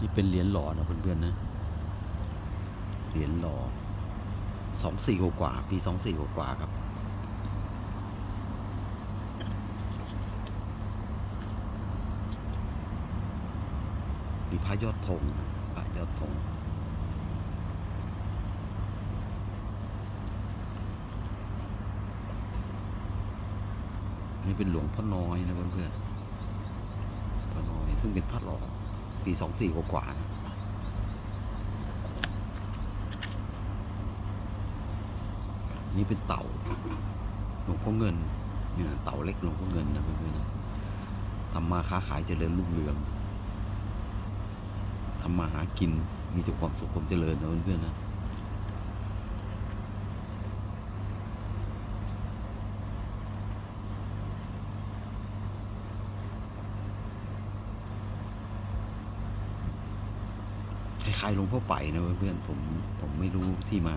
นี่เป็นเหรียญหล่อนะเพื่อนๆนะ เหรียญหล่อสองสี่กว่าปีสองสี่กว่าครับ สีพระยอดธงพระยอดธงนี่เป็นหลวงพ่อน้อยนะเพื่อนๆพ่อน้อยซึ่งเป็นพระหล่อ ปีสองสี่กว่าๆนะนี่เป็นเต่าหลวงพ่อเงินเนี่ยเต่าเล็กหลวงพ่อเงินนะเพื่อนๆทำมาค้าขายเจริญรุ่งเรืองทำมาหากินมีแต่ความสุขความเจริญนะเพื่อนๆนะ คล้ายๆหลวงพ่อไปนะเพื่อนผมผมไม่รู้ที่มา